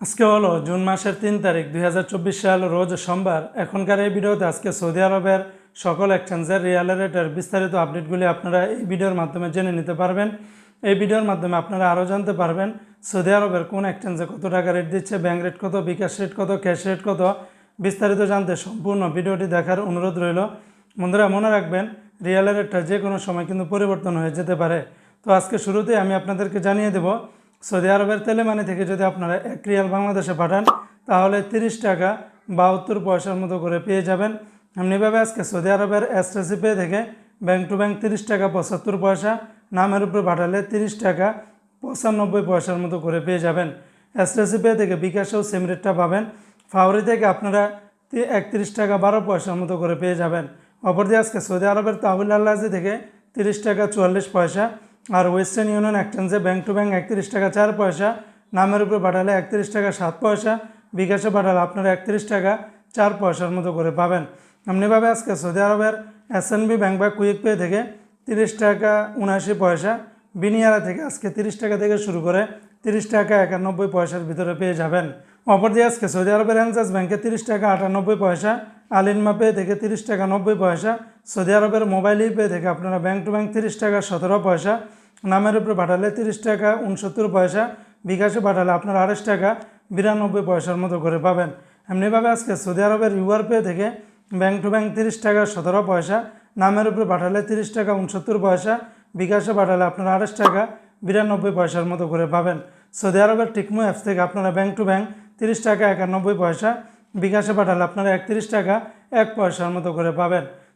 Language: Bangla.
আজকে হলো জুন মাসের তিন তারিখ, দুই হাজার চব্বিশ সাল, রোজ সোমবার। এখনকার এই ভিডিওতে আজকে সৌদি আরবের সকল এক্সচেঞ্জের রিয়াল রেটের বিস্তারিত আপডেটগুলি আপনারা এই ভিডিওর মাধ্যমে জেনে নিতে পারবেন। এই ভিডিওর মাধ্যমে আপনারা আরও জানতে পারবেন সৌদি আরবের কোন এক্সচেঞ্জে কত টাকা রেট দিচ্ছে ব্যাঙ্ক রেট কত, বিকাশ রেট কত, ক্যাশ রেট কত, বিস্তারিত জানতে সম্পূর্ণ ভিডিওটি দেখার অনুরোধ রইল। বন্ধুরা, মনে রাখবেন, রিয়াল রেটটা যে কোনো সময় কিন্তু পরিবর্তন হয়ে যেতে পারে। তো আজকে শুরুতেই আমি আপনাদেরকে জানিয়ে দেব সৌদি আরবের তেলে তেলেমানি থেকে যদি আপনারা এক রিয়াল বাংলাদেশে পাঠান, তাহলে তিরিশ টাকা বাহাত্তর পয়সার মতো করে পেয়ে যাবেন। এমনিভাবে আজকে সৌদি আরবের এসটিসি পে থেকে ব্যাংক টু ব্যাংক তিরিশ টাকা পঁচাত্তর পয়সা, নামের উপরে পাঠালে তিরিশ টাকা পঁচানব্বই পয়সার মতো করে পেয়ে যাবেন। এসটিসি পে থেকে বিকাশেও সেম রেটটা পাবেন। ফাউরি থেকে আপনারা একত্রিশ টাকা বারো পয়সার মতো করে পেয়ে যাবেন। অপরদিকে আজকে সৌদি আরবের তাহুল আল্লাজি থেকে তিরিশ টাকা চুয়াল্লিশ পয়সা আর ওয়েস্টার্ন ইউনিয়ন এক্সচেঞ্জে ব্যাংক টু ব্যাংক একত্রিশ টাকা চার পয়সা, নামের উপরে পাঠালে একত্রিশ টাকা সাত পয়সা, বিকাশে পাঠালে আপনারা একত্রিশ টাকা চার পয়সার মতো করে পাবেন। এমনিভাবে আজকে সৌদি আরবের এসএনবি ব্যাংক বা কুইক পে থেকে তিরিশ টাকা উনআশি পয়সা, বিনিয়ারা থেকে আজকে তিরিশ টাকা থেকে শুরু করে তিরিশ টাকা একানব্বই পয়সার ভিতরে পেয়ে যাবেন। অপরদিকে আজকে সৌদি আরবের এনজাস ব্যাংকে তিরিশ টাকা আটানব্বই পয়সা, আলিনমা পে থেকে তিরিশ টাকা নব্বই পয়সা সৌদি আরবের মোবাইল পে থেকে আপনারা ব্যাংক টু ব্যাংক তিরিশ টাকা, সতেরো পয়সা, নামের উপরে পাঠালে তিরিশ টাকা, উনসত্তর পয়সা, বিকাশে পাঠালে আপনার আড়াইশ টাকা, বিরানব্বই পয়সার মতো করে পাবেন। এমনিভাবে আজকে সৌদি আরবের ইউআর পে থেকে ব্যাংক টু ব্যাংক তিরিশ টাকা, সতেরো পয়সা, নামের উপরে পাঠালে তিরিশ টাকা, উনসত্তর পয়সা, বিকাশে পাঠালে আপনার আড়াইশ টাকা, বিরানব্বই পয়সার মতো করে পাবেন। সৌদি আরবের টিকমো অ্যাপস থেকে আপনারা ব্যাংক টু ব্যাংক তিরিশ টাকা, একানব্বই পয়সা, বিকাশে পাঠালে আপনারা একত্রিশ টাকা, এক পয়সার মতো করে পাবেন।